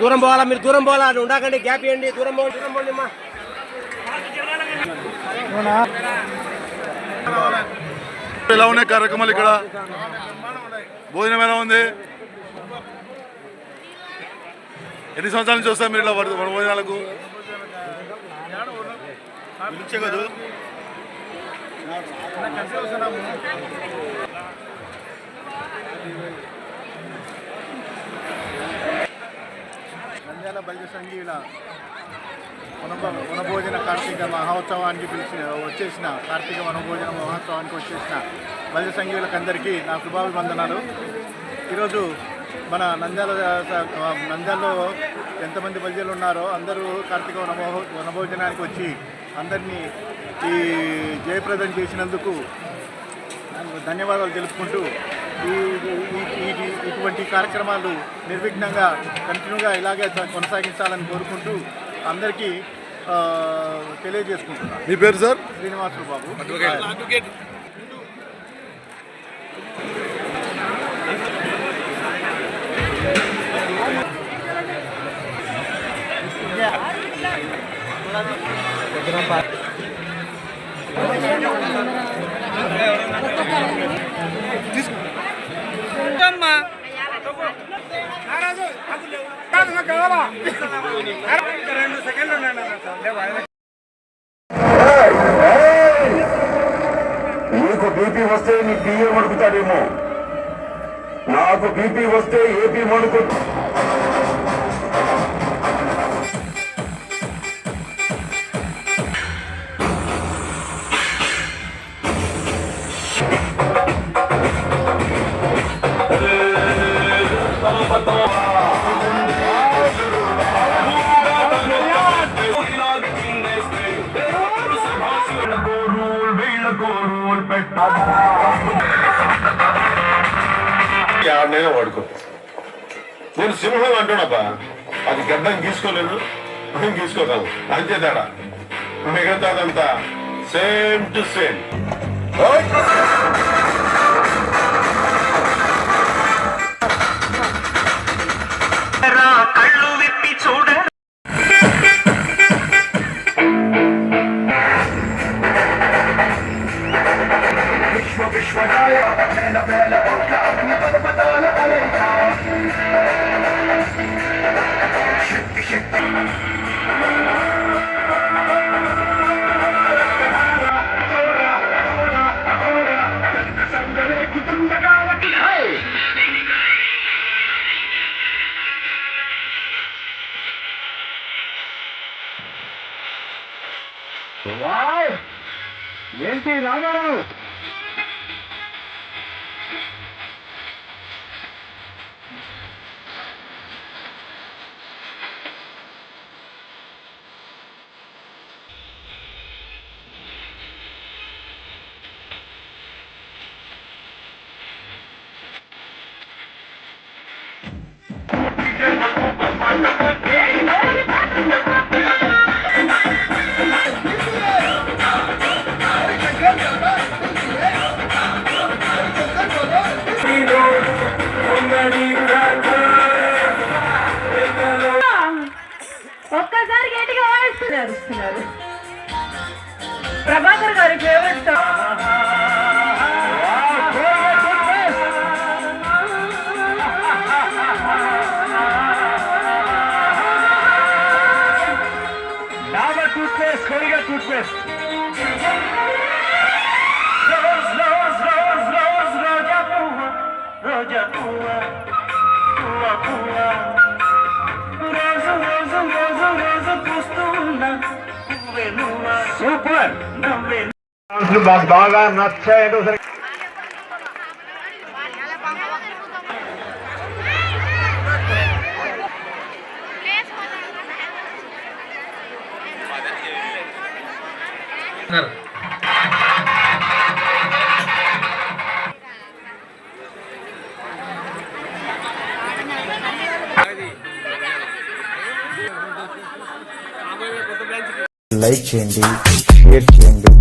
దూరం పోవాలా? మీరు దూరం పోవాలా? అది ఉండకండి గ్యాప్ ఇవ్వండి దూరం పోండి దూరం పోండి అమ్మా. ఎలా ఉన్నాయి కార్యక్రమాలు ఇక్కడ? భోజనం ఎలా ఉంది? ఎన్ని సంవత్సరాల నుంచి వస్తారు మీరు ఇలా భోజనాలకు పిలిచే నంద్యాల బలిజ సంఘీయుల వనభ వనభోజన కార్తీక మహోత్సవానికి పిలిచి వచ్చేసిన కార్తీక వనభోజన మహోత్సవానికి వచ్చేసిన బలిజ సంఘీయులకు అందరికీ నా శుభాభివందనాలు. ఈరోజు మన నంద్యాల నంద్యాలలో ఎంతమంది బలిజలు ఉన్నారో అందరూ కార్తీక వనభో వనభోజనానికి వచ్చి అందరినీ ఈ జయప్రదం చేసినందుకు ధన్యవాదాలు తెలుపుకుంటూ ఈ- ఇటువంటి కార్యక్రమాలు నిర్విఘ్నంగా కంటిన్యూగా ఇలాగే కొనసాగించాలని కోరుకుంటూ అందరికీ తెలియజేసుకుంటున్నాను మీ పేరు సార్? శ్రీనివాసులు బాబు. నీకు బీపీ వస్తే నీ పిఏ మడుకుతాడేమో. నాకు బీపీ వస్తే ఏపీ మడుకు ఆడనైనా వాడుకో. నేను సింహం అంటున్నాబా అది గడ్డం గీసుకోలేదు మేము గీసుకోగలం. అంతే తేడా. మిగతాదంతా same to same. Alive! Vente, lágaros! Thank you. Prabhakar గారి ఫేవరెట్ సాంగ్ డాబర్ కొరిగా టూత్ రోజా రోజా బాగా నచ్చాయంటూ సరే లైక్ చేయండి షేర్ చేయండి.